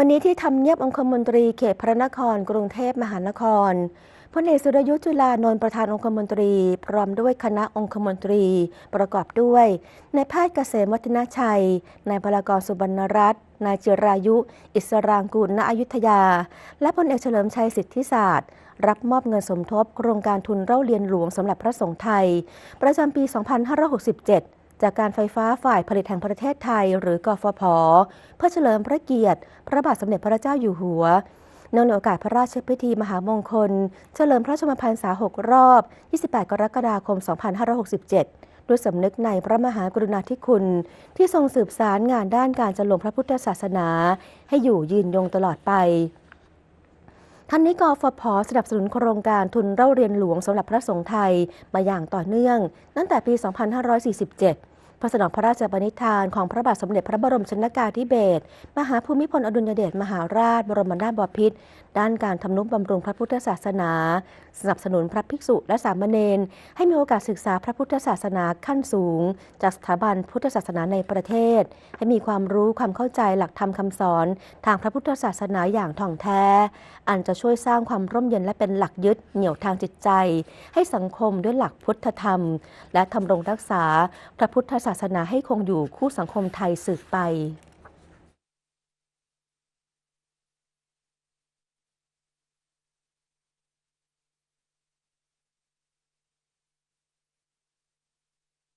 วันนี้ที่ทำเนียบองคมนตรีเขตพระนคร กรุงเทพมหานครพลเอกสุรยุทธ์จุลานนท์ประธานองคมนตรี พร้อมด้วยคณะองคมนตรีประกอบด้วยนายแพทย์เกษมวัฒนชัยนายพลากรสุบรรณรัตน์นายเจรายุ อิสรางกูลณอยุธยา และพลเอกเฉลิมชัยสิทธิศาสตร์ รับมอบเงินสมทบ โครงการทุนเล่าเรียนหลวงสำหรับพระสงฆ์ไทย ประจำปี 2567 จากการไฟฟ้าฝ่ายผลิตแห่งประเทศไทย หรือกฟผ เพื่อเฉลิมพระเกียรติ พระบาทสมเด็จพระเจ้าอยู่หัวเนื่องในโอกาสพระราชพิธีมหามงคล เฉลิมพระชนมพรรษา 6 รอบ 28 กรกฎาคม 2567 ด้วยสำนึกในพระมหากรุณาธิคุณ ที่ทรงสืบสารงานด้านการจัลงพระพุทธศาสนา ให้อยู่ยืนยงตลอดไป ท่านนี้กฟผสนับสนุนโครงการทุนเล่าเรียนหลวงสำหรับพระสงฆ์ไทยมาอย่างต่อเนื่อง ตั้งแต่ปี 2547 พระสนองพระราชปณิธานของพระบาทสมเด็จพระบรมชนกาธิเบศรมหาภูมิพลอดุลยเดชมหาราช บรมนาถบพิตรด้านการทำนุบำรุงพระพุทธศาสนา สนับสนุนพระภิกษุและสามเณรให้มีโอกาสศึกษาพระพุทธศาสนาขั้นสูง จากสถาบันพุทธศาสนาในประเทศ ให้มีความรู้ความเข้าใจหลักธรรมคำสอน ทางพระพุทธศาสนาอย่างท่องแท้ อันจะช่วยสร้างความร่มเย็นและเป็นหลักยึดเหนี่ยวทางจิตใจ ให้สังคมด้วยหลักพุทธธรรม และทำรงรักษาพระพุทธศาสนาให้คงอยู่คู่สังคมไทยสืบไป